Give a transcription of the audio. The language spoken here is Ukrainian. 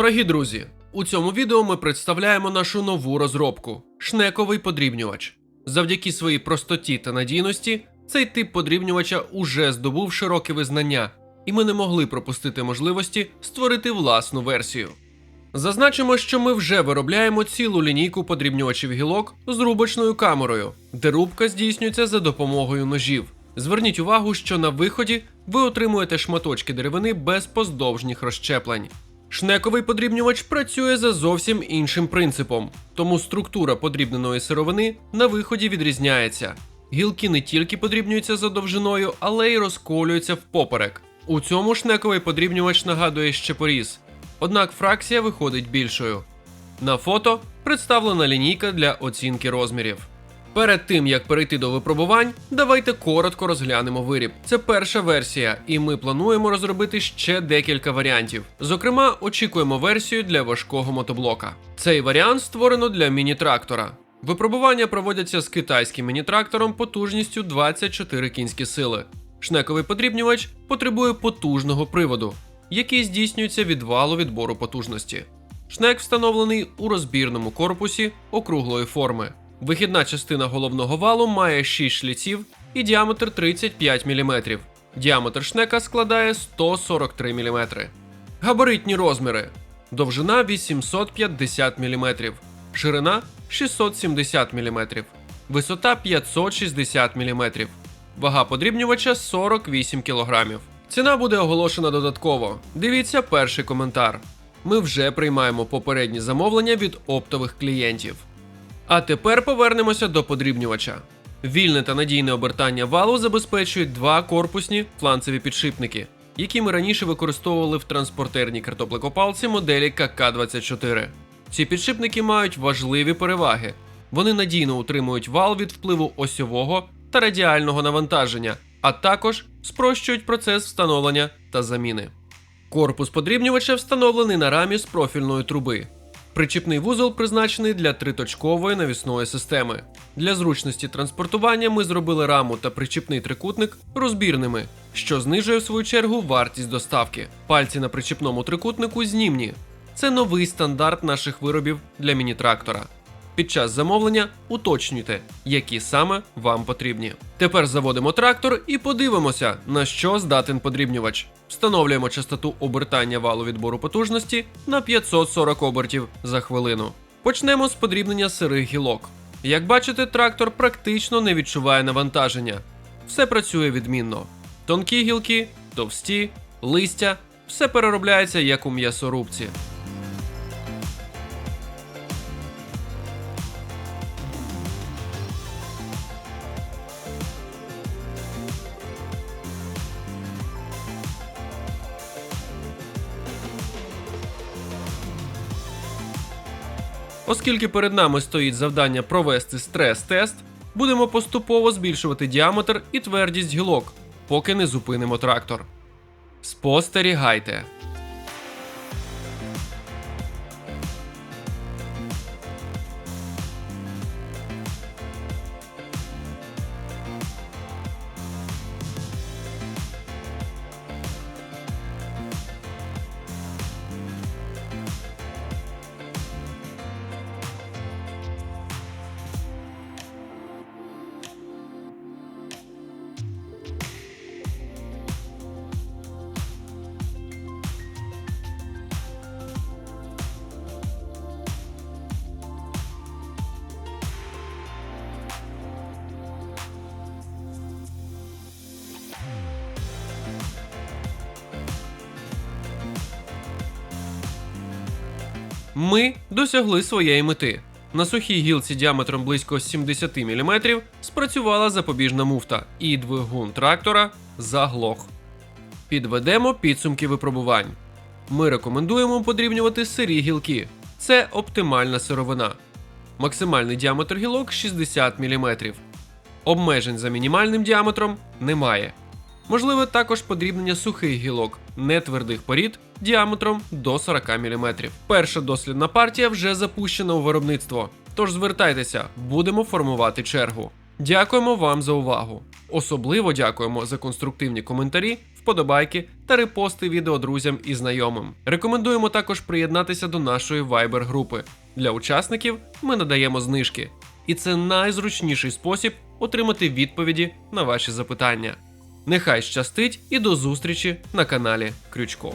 Дорогі друзі, у цьому відео ми представляємо нашу нову розробку шнековий подрібнювач. Завдяки своїй простоті та надійності, цей тип подрібнювача уже здобув широке визнання, і ми не могли пропустити можливості створити власну версію. Зазначимо, що ми вже виробляємо цілу лінійку подрібнювачів гілок з рубочною камерою, де рубка здійснюється за допомогою ножів. Зверніть увагу, що на виході ви отримуєте шматочки деревини без поздовжніх розщеплень. Шнековий подрібнювач працює за зовсім іншим принципом, тому структура подрібненої сировини на виході відрізняється. Гілки не тільки подрібнюються за довжиною, але й розколюються впоперек. У цьому шнековий подрібнювач нагадує щепоріз, однак фракція виходить більшою. На фото представлена лінійка для оцінки розмірів. Перед тим як перейти до випробувань, давайте коротко розглянемо виріб. Це перша версія, і ми плануємо розробити ще декілька варіантів. Зокрема, очікуємо версію для важкого мотоблока. Цей варіант створено для міні-трактора. Випробування проводяться з китайським міні-трактором потужністю 24 кінські сили. Шнековий подрібнювач потребує потужного приводу, який здійснюється від валу відбору потужності. Шнек встановлений у розбірному корпусі округлої форми. Вихідна частина головного валу має 6 шліців і діаметр 35 мм. Діаметр шнека складає 143 мм. Габаритні розміри: довжина 850 мм, ширина 670 мм, висота 560 мм, вага подрібнювача 48 кг. Ціна буде оголошена додатково. Дивіться перший коментар. Ми вже приймаємо попередні замовлення від оптових клієнтів. А тепер повернемося до подрібнювача. Вільне та надійне обертання валу забезпечують два корпусні фланцеві підшипники, які ми раніше використовували в транспортерній картоплекопалці моделі КК-24. Ці підшипники мають важливі переваги. Вони надійно утримують вал від впливу осьового та радіального навантаження, а також спрощують процес встановлення та заміни. Корпус подрібнювача встановлений на рамі з профільної труби. Причіпний вузол призначений для триточкової навісної системи. Для зручності транспортування ми зробили раму та причіпний трикутник розбірними, що знижує в свою чергу вартість доставки. Пальці на причіпному трикутнику знімні. Це новий стандарт наших виробів для міні-трактора. Під час замовлення уточнюйте, які саме вам потрібні. Тепер заводимо трактор і подивимося, на що здатен подрібнювач. Встановлюємо частоту обертання валу відбору потужності на 540 обертів за хвилину. Почнемо з подрібнення сирих гілок. Як бачите, трактор практично не відчуває навантаження. Все працює відмінно. Тонкі гілки, товсті, листя, все переробляється як у м'ясорубці. Оскільки перед нами стоїть завдання провести стрес-тест, будемо поступово збільшувати діаметр і твердість гілок, поки не зупинимо трактор. Спостерігайте. Ми досягли своєї мети. На сухій гілці діаметром близько 70 мм спрацювала запобіжна муфта, і двигун трактора заглох. Підведемо підсумки випробувань. Ми рекомендуємо подрібнювати сирі гілки. Це оптимальна сировина. Максимальний діаметр гілок 60 мм. Обмежень за мінімальним діаметром немає. Можливе також подрібнення сухих гілок, нетвердих порід діаметром до 40 мм. Перша дослідна партія вже запущена у виробництво. Тож звертайтеся, будемо формувати чергу. Дякуємо вам за увагу. Особливо дякуємо за конструктивні коментарі вподобайки та репости відео друзям і знайомим. Рекомендуємо також приєднатися до нашої Viber групи. Для учасників ми надаємо знижки, і це найзручніший спосіб отримати відповіді на ваші запитання. Нехай щастить і до зустрічі на каналі Крючков.